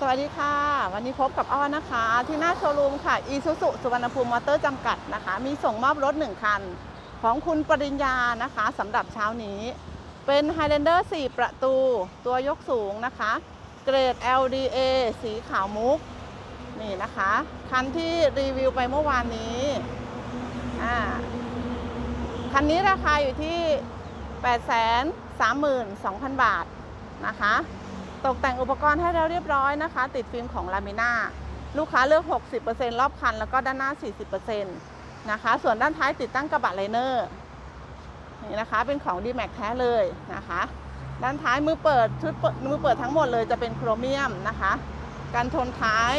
สวัสดีค่ะ วันนี้พบกับอ้อนะคะ ที่หน้าโชว์รูมค่ะอีซูซุสุวรรณภูมิมอเตอร์จำกัดนะคะ มีส่งมอบรถ 1 คัน ของคุณปริญญานะคะสำหรับเช้านี้ เป็น Highlander 4 ประตู ตัวยกสูงนะคะ เกรด LDA สีขาวมุก นี่นะคะ คันที่รีวิวไปเมื่อวานนี้อ่าคันนี้ราคาอยู่ที่ 832,000 บาทนะคะ ตกแต่งอุปกรณ์ให้แล้วเรียบร้อยนะคะ ติดฟิล์มของลามิน่าลูกค้าเลือก 60%รอบคัน แล้วก็ด้านหน้า 40%นะคะ ส่วนด้านท้ายติดตั้งกระบะไลเนอร์นี่นะคะ เป็นของ d m a x แท้เลยนะคะ ด้านท้ายมือเปิดชุดมือเปิดทั้งหมดเลยจะเป็นโครเมียมนะคะการทนท้าย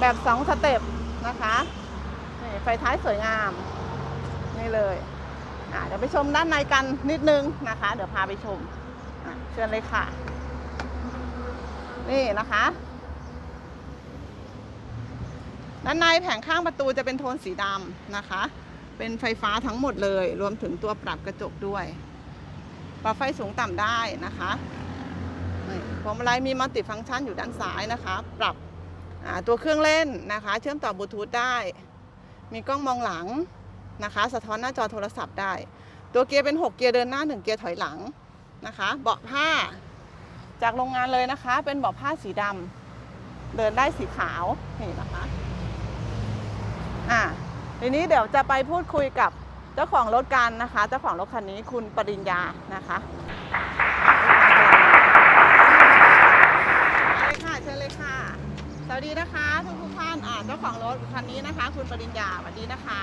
แบบ 2 สเต็ปนะคะนี่ไฟท้ายสวยงาม นี่เลยเดี๋ยวไปชมด้านในกันนิดนึงนะคะ เดี๋ยวพาไปชมเชิญเลยค่ะ นี่นะคะด้านในแผงข้างประตูจะเป็นโทนสีดำนะคะ เป็นไฟฟ้าทั้งหมดเลย รวมถึงตัวปรับกระจกด้วย ปรับไฟสูงต่ำได้นะคะพวงมาลัยมีมัลติฟังก์ชันอยู่ด้านซ้ายนะคะ ปรับตัวเครื่องเล่นนะคะ เชื่อมต่อบลูทูธได้ มีกล้องมองหลังนะคะ สะท้อนหน้าจอโทรศัพท์ได้ ตัวเกียร์เป็น 6 เกียร์เดินหน้า 1 เกียร์ถอยหลังนะคะ เบาะผ้า จากโรงงานเลยนะคะ เป็นเบาะผ้าสีดำเดินได้สีขาวนี่นะคะอ่าทีนี้เดี๋ยวจะไปพูดคุยกับเจ้าของรถกันนะคะ เจ้าของรถคันนี้คุณปริญญานะคะเลยค่ะเชิญเลยค่ะ สวัสดีนะคะทุกทุกท่านอ่าเจ้าของรถคันนี้นะคะ คุณปริญญาสวัสดีนะคะ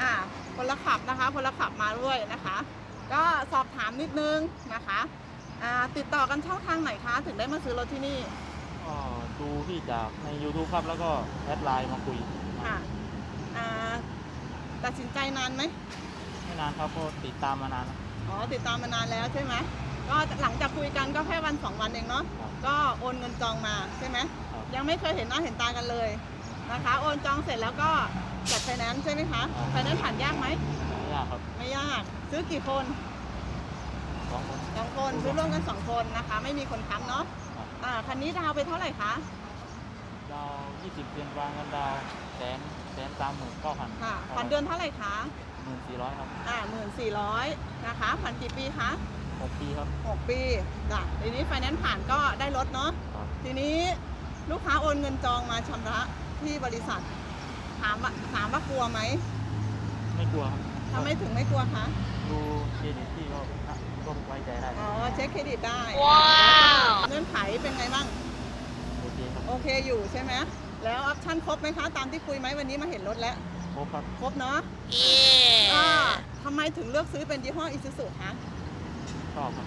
อ่าพลขับนะคะพลขับมาด้วยนะคะ ก็สอบถามนิดนึงนะคะ อ่าติดต่อกันช่องทางไหนคะ ถึงได้มาซื้อรถที่นี่ ก็ดูพี่จากใน YouTube ครับแล้วก็แอดไลน์มาคุยค่ะอ่าตัดสินใจนานไหมไม่นานครับก็ติดตามมานานแล้วอ๋อ ติดตามมานานแล้วใช่ไหมก็หลังจากคุยกันก็แค่วันสองวันเองเนาะ ครับ ก็โอนเงินจองมาใช่ไหม ครับ ยังไม่เคยเห็นหน้าเห็นตากันเลยนะคะ โอนจองเสร็จแล้วก็จัดไฟแนนซ์ใช่ไหมคะ ไฟแนนซ์ผ่านยากไหม ไม่ยากครับ ไม่ยาก ซื้อกี่คนส องคน สองคนซื้อร่วมกันสองคนนะคะ ไม่มีคนค้ำเนาะครับ อ่าคันนี้ดาวไปเท่าไหร่คะดาว20เดือนกลางกันดาวแสนแสนสามหมื่นเก้าพันค่ะผ่อนเดือนเท่าไหร่คะหมื่นสี่ร้อยครับอ่าหมื่นสี่ร้อยนะคะผ่อนกี่ปีคะหกปีครับหกปีจ้ะทีนี้ไฟแนนซ์ผ่านก็ได้รถเนาะครับทีนี้ลูกค้าโอนเงินจองมาชำระที่บริษัท ถามว่าถามว่ากลัวไหมไม่กลัวครับ ทำไมถึงไม่กลัวคะ ดูเครดิตพี่ก็ก็ไว้ใจได้อ๋อ เช็คเครดิตได้ ว้าวเงื่อนไขเป็นไงบ้าง โอเคครับโอเคอยู่ใช่ไหม แล้วออปชั่นครบไหมคะ ตามที่คุยไหมวันนี้มาเห็นรถแล้ว ครบครับครบเนาะเย้อ่าทำไมถึงเลือกซื้อเป็นยี่ห้ออิซูซุคะ ชอบครับ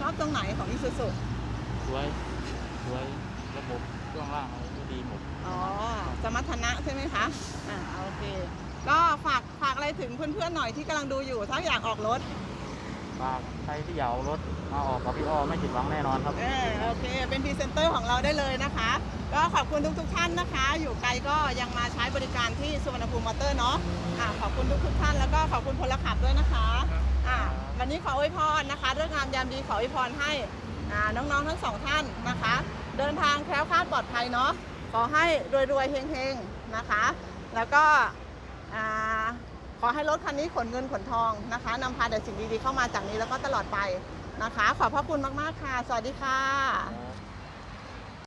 ชอบตรงไหนของอิซูซุสวยสวยระบบเครื่องล่างอะไรก็ดีหมด อ๋อ สมรรถนะใช่ไหมคะ อ่าโอเค ก็ฝากฝากอะไรถึงเพื่อนๆหน่อยที่กำลังดูอยู่ ถ้าอยากออกรถ ฝากใครที่อยากเอารถมาออกกับพี่อ้อไม่ผิดหวังแน่นอนครับ เออโอเค เป็นพรีเซนเตอร์ของเราได้เลยนะคะ ก็ขอบคุณทุกๆท่านนะคะ อยู่ไกลก็ยังมาใช้บริการที่สุวรรณภูมิมอเตอร์เนาะอ่าขอบคุณทุกๆท่านแล้วก็ขอบคุณพลขับด้วยนะคะอ่าวันนี้ขออวยพรนะคะเรื่องงามยามดีขออวยพรให้อ่าน้องๆทั้งสองท่านนะคะ เดินทางแคล้วคลาดปลอดภัยเนาะขอให้รวยๆเฮงๆนะคะ แล้วก็อ่า ขอให้รถคันนี้ขนเงินขนทองนะคะนำพาแต่สิ่งดีๆเข้ามาจากนี้แล้วก็ตลอดไปนะคะ ขอบพระคุณมากๆค่ะ สวัสดีค่ะ